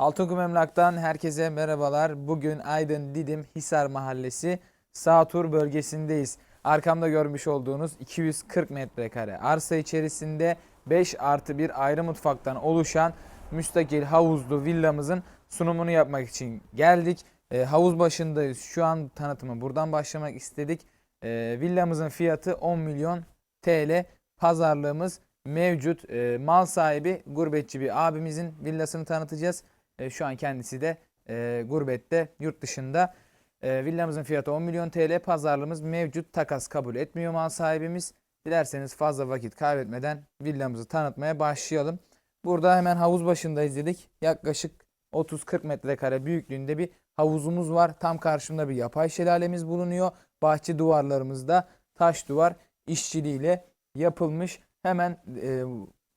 Altınkum Emlak'tan herkese merhabalar. Bugün Aydın Didim Hisar Mahallesi Sağtur bölgesindeyiz. Arkamda görmüş olduğunuz 240 metrekare arsa içerisinde 5 artı bir ayrı mutfaktan oluşan müstakil havuzlu villamızın sunumunu yapmak için geldik. E, havuz başındayız. Şu an tanıtımı buradan başlamak istedik. E, villamızın fiyatı 10 milyon TL. Pazarlığımız mevcut. E, mal sahibi gurbetçi bir abimizin villasını tanıtacağız. E, şu an kendisi de e, gurbette, yurt dışında. E, villamızın fiyatı 10 milyon TL. Pazarlığımız mevcut. Takas kabul etmiyor mal sahibimiz. Dilerseniz fazla vakit kaybetmeden villamızı tanıtmaya başlayalım. Burada hemen havuz başında izledik. Yaklaşık 30-40 metrekare büyüklüğünde bir havuzumuz var. Tam karşımda bir yapay şelalemiz bulunuyor. Bahçe duvarlarımızda taş duvar işçiliğiyle yapılmış. Hemen e,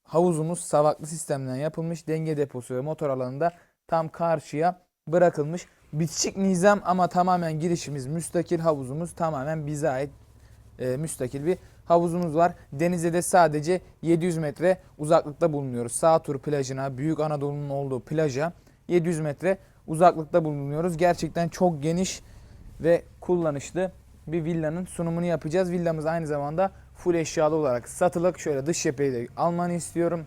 havuzumuz savaklı sistemden yapılmış. Denge deposu ve motor alanında tam karşıya bırakılmış. Bitişik nizam ama tamamen girişimiz müstakil havuzumuz tamamen bize ait e, müstakil bir havuzumuz var. Denize de sadece 700 metre uzaklıkta bulunuyoruz. Sağtur plajına, Büyük Anadolu'nun olduğu plaja 700 metre uzaklıkta bulunuyoruz. Gerçekten çok geniş ve kullanışlı bir villanın sunumunu yapacağız. Villamız aynı zamanda full eşyalı olarak satılık. Şöyle dış cepheyi de almanı istiyorum.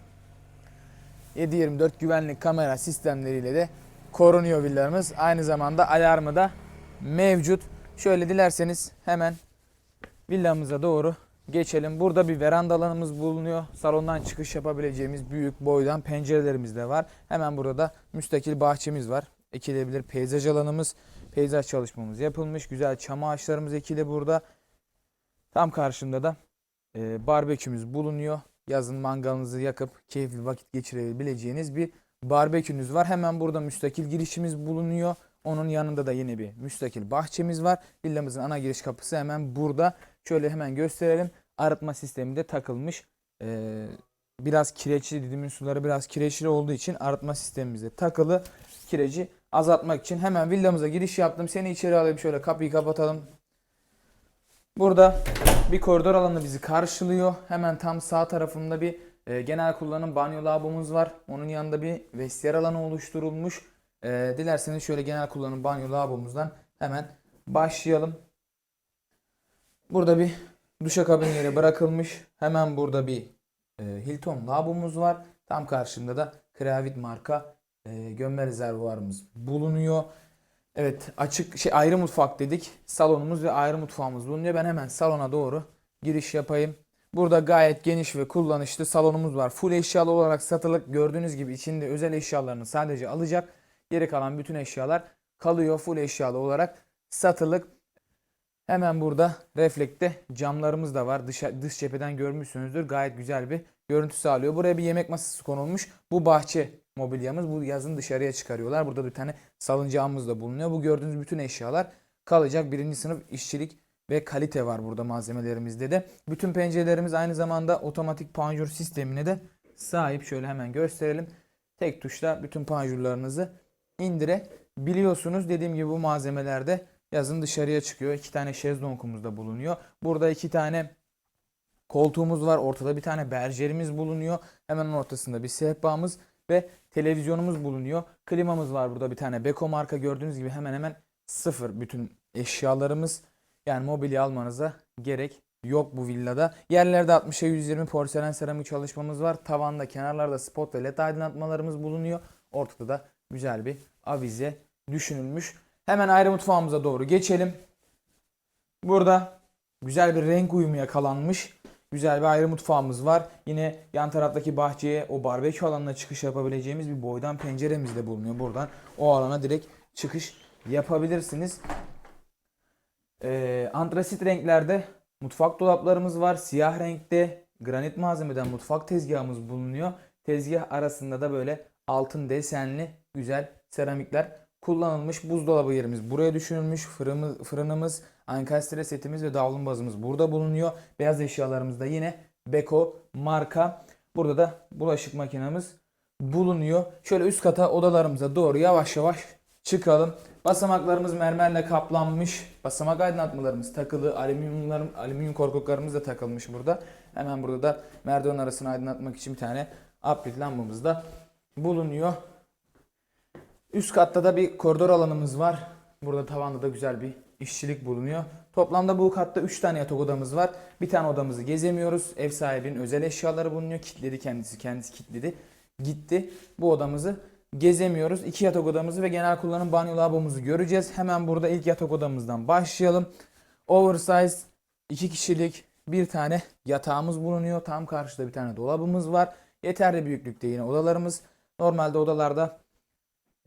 7-24 güvenlik kamera sistemleriyle de korunuyor villamız. Aynı zamanda alarmı da mevcut. Şöyle dilerseniz hemen villamıza doğru geçelim. Burada bir veranda alanımız bulunuyor. Salondan çıkış yapabileceğimiz büyük boydan pencerelerimiz de var. Hemen burada da müstakil bahçemiz var. Ekilebilir peyzaj alanımız. Peyzaj çalışmamız yapılmış. Güzel çam ağaçlarımız ekili burada. Tam karşında da e, barbekümüz bulunuyor. Yazın mangalınızı yakıp keyifli vakit geçirebileceğiniz bir barbekünüz var. Hemen burada müstakil girişimiz bulunuyor. Onun yanında da yine bir müstakil bahçemiz var. Villamızın ana giriş kapısı hemen burada. Şöyle hemen gösterelim. Arıtma sistemi de takılmış. Ee, biraz kireçli didimin suları biraz kireçli olduğu için arıtma sistemimize takılı. Kireci azaltmak için hemen villamıza giriş yaptım. Seni içeri alayım şöyle kapıyı kapatalım. Burada bir koridor alanı bizi karşılıyor. Hemen tam sağ tarafında bir e, genel kullanım banyo lavabomuz var. Onun yanında bir vestiyer alanı oluşturulmuş. E, dilerseniz şöyle genel kullanım banyo lavabomuzdan hemen başlayalım. Burada bir duşakabin yeri bırakılmış. Hemen burada bir e, Hilton lavabomuz var. Tam karşında da Kravit marka e, gömme rezervuarımız bulunuyor. Evet açık şey ayrı mutfak dedik. Salonumuz ve ayrı mutfağımız bulunuyor. Ben hemen salona doğru giriş yapayım. Burada gayet geniş ve kullanışlı salonumuz var. Full eşyalı olarak satılık. Gördüğünüz gibi içinde özel eşyalarını sadece alacak. Geri kalan bütün eşyalar kalıyor full eşyalı olarak satılık. Hemen burada reflekte camlarımız da var. Dış, dış cepheden görmüşsünüzdür. Gayet güzel bir görüntü sağlıyor. Buraya bir yemek masası konulmuş. Bu bahçe mobilyamız. Bu yazın dışarıya çıkarıyorlar. Burada bir tane salıncağımız da bulunuyor. Bu gördüğünüz bütün eşyalar kalacak. Birinci sınıf işçilik ve kalite var burada malzemelerimizde de. Bütün pencerelerimiz aynı zamanda otomatik panjur sistemine de sahip. Şöyle hemen gösterelim. Tek tuşla bütün panjurlarınızı indirebiliyorsunuz. Dediğim gibi bu malzemelerde yazın dışarıya çıkıyor. İki tane şezlongumuz da bulunuyor. Burada iki tane koltuğumuz var. Ortada bir tane berjerimiz bulunuyor. Hemen ortasında bir sehpamız ve televizyonumuz bulunuyor. Klimamız var burada bir tane Beko marka gördüğünüz gibi hemen hemen sıfır bütün eşyalarımız. Yani mobilya almanıza gerek yok bu villada. Yerlerde 60'a 120 porselen seramik çalışmamız var. Tavanda kenarlarda spot ve led aydınlatmalarımız bulunuyor. Ortada da güzel bir avize düşünülmüş. Hemen ayrı mutfağımıza doğru geçelim. Burada güzel bir renk uyumu yakalanmış. Güzel bir ayrı mutfağımız var. Yine yan taraftaki bahçeye o barbekü alanına çıkış yapabileceğimiz bir boydan penceremiz de bulunuyor. Buradan o alana direkt çıkış yapabilirsiniz. Ee, antrasit renklerde mutfak dolaplarımız var. Siyah renkte granit malzemeden mutfak tezgahımız bulunuyor. Tezgah arasında da böyle altın desenli güzel seramikler kullanılmış. Buzdolabı yerimiz buraya düşünülmüş. Fırımız, fırınımız, ankastre setimiz ve davlumbazımız burada bulunuyor. Beyaz eşyalarımız da yine Beko marka. Burada da bulaşık makinemiz bulunuyor. Şöyle üst kata odalarımıza doğru yavaş yavaş çıkalım. Basamaklarımız mermerle kaplanmış. Basamak aydınlatmalarımız takılı. Alüminyumlarım, alüminyum korkuluklarımız da takılmış burada. Hemen burada da merdiven arasını aydınlatmak için bir tane aplik lambamız da bulunuyor. Üst katta da bir koridor alanımız var. Burada tavanda da güzel bir işçilik bulunuyor. Toplamda bu katta 3 tane yatak odamız var. Bir tane odamızı gezemiyoruz. Ev sahibinin özel eşyaları bulunuyor. Kitledi kendisi, kendisi kitledi. Gitti. Bu odamızı gezemiyoruz. İki yatak odamızı ve genel kullanım banyo lavabomuzu göreceğiz. Hemen burada ilk yatak odamızdan başlayalım. Oversize 2 kişilik bir tane yatağımız bulunuyor. Tam karşıda bir tane dolabımız var. Yeterli büyüklükte yine odalarımız. Normalde odalarda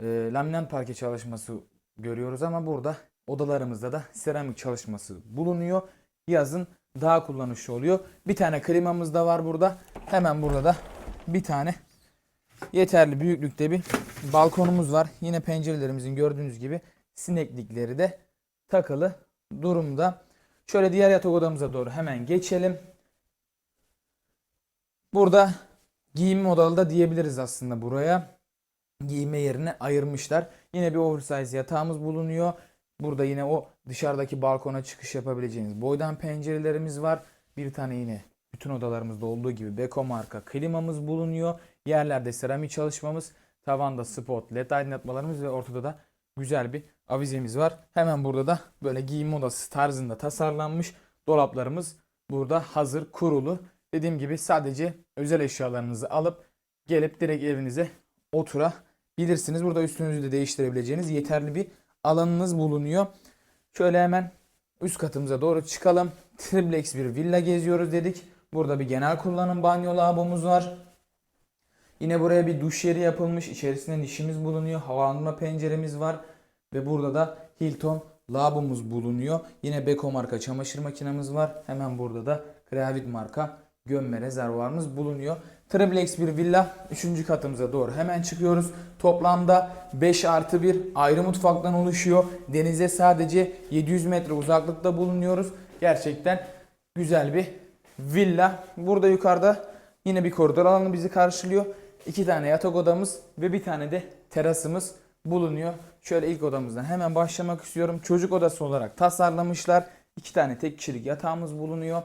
e, laminat parke çalışması görüyoruz ama burada odalarımızda da seramik çalışması bulunuyor. Yazın daha kullanışlı oluyor. Bir tane klimamız da var burada. Hemen burada da bir tane yeterli büyüklükte bir balkonumuz var. Yine pencerelerimizin gördüğünüz gibi sineklikleri de takılı durumda. Şöyle diğer yatak odamıza doğru hemen geçelim. Burada giyinme odalı da diyebiliriz aslında buraya. Giyinme yerine ayırmışlar. Yine bir oversize yatağımız bulunuyor. Burada yine o dışarıdaki balkona çıkış yapabileceğiniz boydan pencerelerimiz var. Bir tane yine bütün odalarımızda olduğu gibi Beko marka klimamız bulunuyor. Yerlerde seramik çalışmamız, tavanda spot led aydınlatmalarımız ve ortada da güzel bir avizemiz var. Hemen burada da böyle giyinme odası tarzında tasarlanmış dolaplarımız burada hazır kurulu. Dediğim gibi sadece özel eşyalarınızı alıp gelip direkt evinize oturabilirsiniz. Burada üstünüzü de değiştirebileceğiniz yeterli bir alanınız bulunuyor. Şöyle hemen üst katımıza doğru çıkalım. Triplex bir villa geziyoruz dedik. Burada bir genel kullanım banyo lavabomuz var. Yine buraya bir duş yeri yapılmış. İçerisinde nişimiz bulunuyor. Havalandırma penceremiz var. Ve burada da Hilton lavabomuz bulunuyor. Yine Beko marka çamaşır makinemiz var. Hemen burada da Creavit marka gömme rezervuarımız bulunuyor. Triplex bir villa. 3. katımıza doğru hemen çıkıyoruz. Toplamda 5 artı 1 ayrı mutfaktan oluşuyor. Denize sadece 700 metre uzaklıkta bulunuyoruz. Gerçekten güzel bir villa. Burada yukarıda yine bir koridor alanı bizi karşılıyor. İki tane yatak odamız ve bir tane de terasımız bulunuyor. Şöyle ilk odamızdan hemen başlamak istiyorum. Çocuk odası olarak tasarlamışlar. İki tane tek kişilik yatağımız bulunuyor.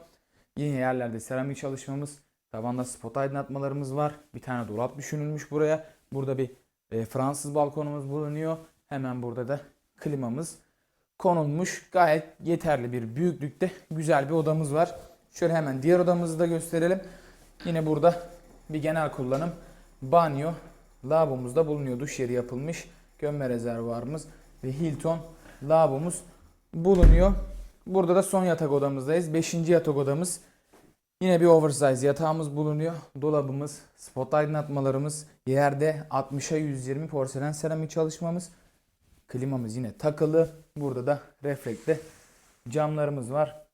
Yine yerlerde seramik çalışmamız, tavanda spot aydınlatmalarımız var. Bir tane dolap düşünülmüş buraya. Burada bir e, Fransız balkonumuz bulunuyor. Hemen burada da klimamız konulmuş. Gayet yeterli bir büyüklükte güzel bir odamız var. Şöyle hemen diğer odamızı da gösterelim. Yine burada bir genel kullanım banyo lavabomuz da bulunuyor. Duş yeri yapılmış. Gömme rezervuarımız ve Hilton lavabomuz bulunuyor. Burada da son yatak odamızdayız. Beşinci yatak odamız. Yine bir oversize yatağımız bulunuyor. Dolabımız, spot aydınlatmalarımız, yerde 60'a 120 porselen seramik çalışmamız. Klimamız yine takılı. Burada da reflekte camlarımız var.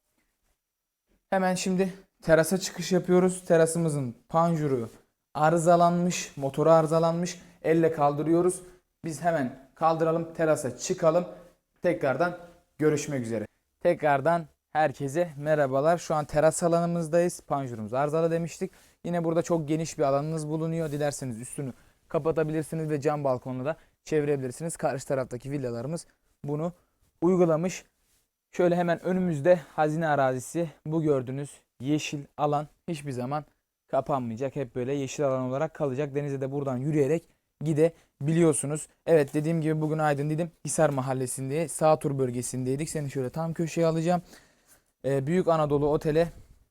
Hemen şimdi terasa çıkış yapıyoruz. Terasımızın panjuru arızalanmış, motoru arızalanmış. Elle kaldırıyoruz. Biz hemen kaldıralım, terasa çıkalım. Tekrardan görüşmek üzere. Tekrardan herkese merhabalar. Şu an teras alanımızdayız. Panjurumuz arızalı demiştik. Yine burada çok geniş bir alanınız bulunuyor. Dilerseniz üstünü kapatabilirsiniz ve cam balkonla da çevirebilirsiniz. Karşı taraftaki villalarımız bunu uygulamış. Şöyle hemen önümüzde hazine arazisi. Bu gördüğünüz yeşil alan hiçbir zaman kapanmayacak. Hep böyle yeşil alan olarak kalacak. Denize de buradan yürüyerek gidebiliyorsunuz. Evet dediğim gibi bugün Aydın dedim Hisar Mahallesi'nde Sağtur bölgesindeydik. Seni şöyle tam köşeye alacağım. Ee, Büyük Anadolu Otel'e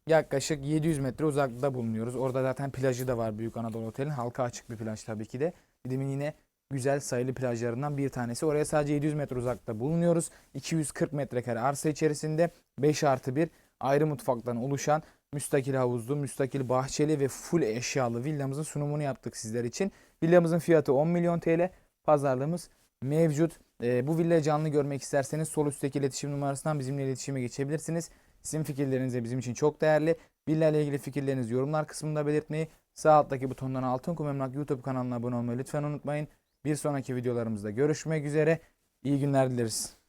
yaklaşık 700 metre uzaklıkta bulunuyoruz. Orada zaten plajı da var Büyük Anadolu Otel'in. Halka açık bir plaj tabii ki de. Didim'in yine güzel sayılı plajlarından bir tanesi. Oraya sadece 700 metre uzakta bulunuyoruz. 240 metrekare arsa içerisinde 5 artı 1 ayrı mutfaktan oluşan müstakil havuzlu, müstakil bahçeli ve full eşyalı villamızın sunumunu yaptık sizler için. Villamızın fiyatı 10 milyon TL. Pazarlığımız mevcut. Ee, bu villayı canlı görmek isterseniz sol üstteki iletişim numarasından bizimle iletişime geçebilirsiniz. Sizin fikirleriniz de bizim için çok değerli. Villa ile ilgili fikirlerinizi yorumlar kısmında belirtmeyi, sağ alttaki butondan Altın Kum Emlak YouTube kanalına abone olmayı lütfen unutmayın. Bir sonraki videolarımızda görüşmek üzere. İyi günler dileriz.